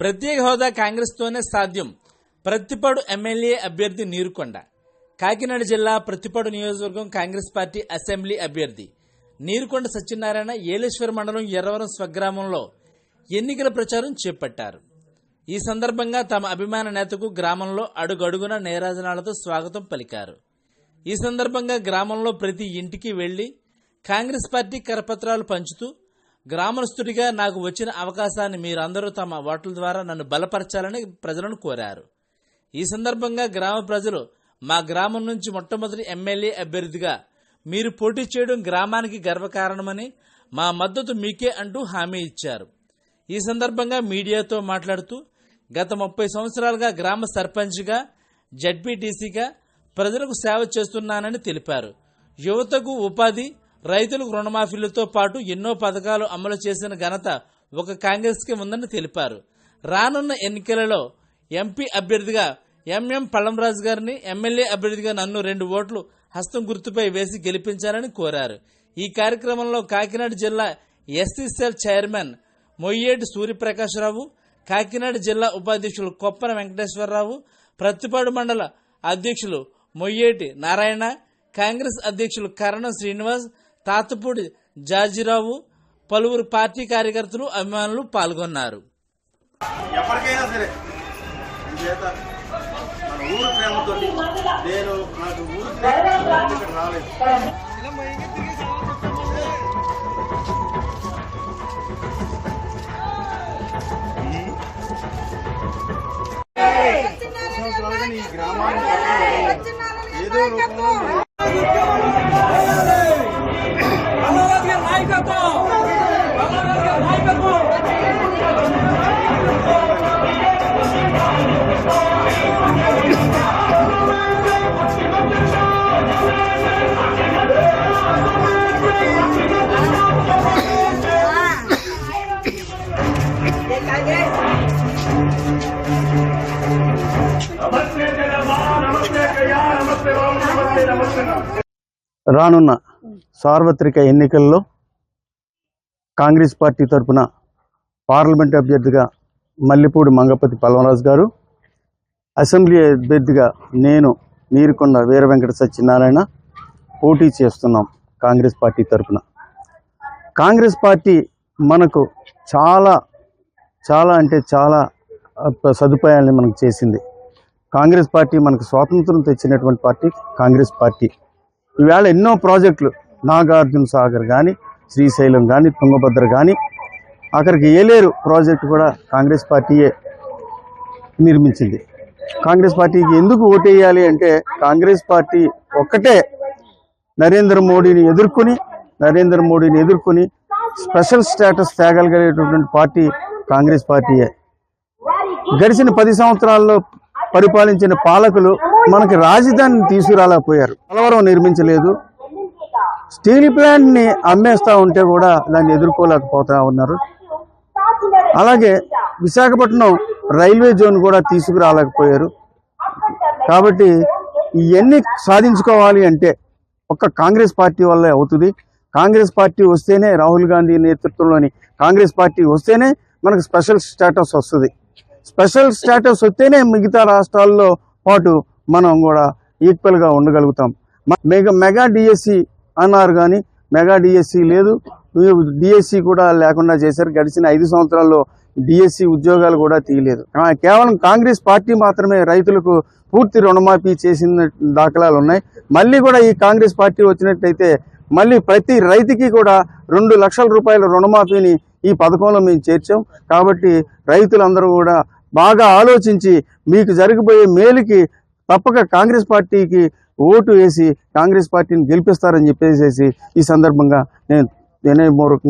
ప్రత్యేక హోదా కాంగ్రెస్తోనే సాధ్యం. ప్రత్తిపాడు ఎమ్మెల్యే అభ్యర్థి నీరుకొండ. కాకినాడ జిల్లా ప్రత్తిపాడు నియోజకవర్గం కాంగ్రెస్ పార్టీ అసెంబ్లీ అభ్యర్థి. నీరుకొండ సత్యనారాయణ ఏలేశ్వర మండలం ఎర్రవరం స్వగ్రామంలో ఎన్నికల ప్రచారం చేపట్టారు. ఈ సందర్భంగా తమ అభిమాన నేతకు గ్రామంలో అడుగడుగున నేరాజనాలతో స్వాగతం పలికారు. ఈ సందర్భంగా గ్రామంలో ప్రతి ఇంటికి వెళ్ళి కాంగ్రెస్ పార్టీ కరపత్రాలు పంచుతూ గ్రామస్తుడిగా నాకు వచ్చిన అవకాశాన్ని మీరందరూ తమ ఓట్ల ద్వారా నన్ను బలపరచాలని ప్రజలను కోరారు. ఈ సందర్భంగా గ్రామ ప్రజలు మా గ్రామం నుంచి మొట్టమొదటి ఎమ్మెల్యే అభ్యర్థిగా మీరు పోటీ చేయడం గ్రామానికి గర్వకారణమని మా మద్దతు మీకే అంటూ హామీ ఇచ్చారు. ఈ సందర్భంగా మీడియాతో మాట్లాడుతూ గత ముప్పై సంవత్సరాలుగా గ్రామ సర్పంచ్గా జడ్పీటీసీగా ప్రజలకు సేవ చేస్తున్నానని తెలిపారు. యువతకు ఉపాధి రైతులకు రుణమాఫీలతో పాటు ఎన్నో పథకాలు అమలు చేసిన ఘనత ఒక కాంగ్రెస్కి ఉందని తెలిపారు. రానున్న ఎన్నికలలో ఎంపీ అభ్యర్థిగా ఎంఎం పళ్ళంరాజు గారిని ఎమ్మెల్యే అభ్యర్థిగా నన్ను రెండు ఓట్లు హస్తం గుర్తుపై వేసి గెలిపించాలని కోరారు. ఈ కార్యక్రమంలో కాకినాడ జిల్లా SC cell chairman Moyyeti Suryaprakashrao Kakinada జిల్లా ఉపాధ్యక్షులు కొప్పన వెంకటేశ్వరరావు ప్రత్తిపాడు మండల అధ్యక్షులు మొయ్యేటి నారాయణ కాంగ్రెస్ అధ్యక్షులు కరణం శ్రీనివాస్ తాతపూడి జార్జిరావు పలువురు పార్టీ కార్యకర్తలు అభిమానులు పాల్గొన్నారు. ఎప్పటికైనా సరే మన ఊరు ప్రేమతో నేను నాకు ఊరు ప్రేమ రాలేదు. ఈ గ్రామాన్ని ఏదో రూపంలో రానున్న సార్వత్రిక ఎన్నికల్లో కాంగ్రెస్ పార్టీ తరఫున పార్లమెంట్ అభ్యర్థిగా మల్లెపూడి మంగపతి పల్వరాజు గారు అసెంబ్లీ అభ్యర్థిగా నేను నీరుకొండ వీర వెంకట సత్యనారాయణ పోటీ చేస్తున్నాం కాంగ్రెస్ పార్టీ తరఫున కాంగ్రెస్ పార్టీ మనకు చాలా చాలా అంటే చాలా సదుపాయాలని మనకు చేసింది. కాంగ్రెస్ పార్టీ మనకు స్వాతంత్రం తెచ్చినటువంటి పార్టీ కాంగ్రెస్ పార్టీ. ఈవేళ ఎన్నో ప్రాజెక్టులు నాగార్జున సాగర్ కానీ శ్రీశైలం కానీ తుంగభద్ర కానీ అక్కడికి ఏలేరు ప్రాజెక్టు కూడా కాంగ్రెస్ పార్టీయే నిర్మించింది. కాంగ్రెస్ పార్టీకి ఎందుకు ఓటేయాలి అంటే కాంగ్రెస్ పార్టీ ఒక్కటే నరేంద్ర మోడీని ఎదుర్కొని నరేంద్ర మోడీని ఎదుర్కొని స్పెషల్ స్టేటస్ తేగలిగేటటువంటి పార్టీ కాంగ్రెస్ పార్టీయే. గడిచిన పది సంవత్సరాల్లో పరిపాలించిన పాలకులు మనకి రాజధానిని తీసుకురాలేకపోయారు. కలవరం నిర్మించలేదు. స్టీల్ ప్లాంట్ని అమ్మేస్తూ అమ్మేస్తా ఉంటే కూడా దాన్ని ఎదుర్కోలేకపోతా ఉన్నారు. అలాగే విశాఖపట్నం రైల్వే జోన్ కూడా తీసుకురాలేకపోయారు. కాబట్టి ఇవన్నీ సాధించుకోవాలి అంటే ఒక్క కాంగ్రెస్ పార్టీ వల్లే అవుతుంది. కాంగ్రెస్ పార్టీ వస్తేనే రాహుల్ గాంధీ నేతృత్వంలోని కాంగ్రెస్ పార్టీ వస్తేనే మనకు స్పెషల్ స్టేటస్ వస్తుంది. స్పెషల్ స్టేటస్ వస్తేనే మిగతా రాష్ట్రాల్లో పాటు మనం కూడా ఈక్వల్గా ఉండగలుగుతాం. మెగా మెగా డిఎస్సి అన్నారు కానీ మెగా డిఎస్సి లేదు. డిఎస్సి కూడా లేకుండా చేశారు. గడిచిన ఐదు సంవత్సరాల్లో డిఎస్సి ఉద్యోగాలు కూడా తీయలేదు. కేవలం కాంగ్రెస్ పార్టీ మాత్రమే రైతులకు పూర్తి రుణమాఫీ చేసిన దాఖలాలు ఉన్నాయి. మళ్ళీ కూడా ఈ కాంగ్రెస్ పార్టీ వచ్చినట్టయితే మళ్ళీ ప్రతి రైతుకి కూడా రెండు లక్షల రూపాయల రుణమాఫీని ఈ పథకంలో మేము చేర్చాం. కాబట్టి రైతులందరూ కూడా బాగా ఆలోచించి మీకు జరిగిపోయే మేలుకి తప్పక కాంగ్రెస్ పార్టీకి ఓటు వేసి కాంగ్రెస్ పార్టీని గెలిపిస్తారని చెప్పేసేసి ఈ సందర్భంగా నేను వినయపూర్వకంగా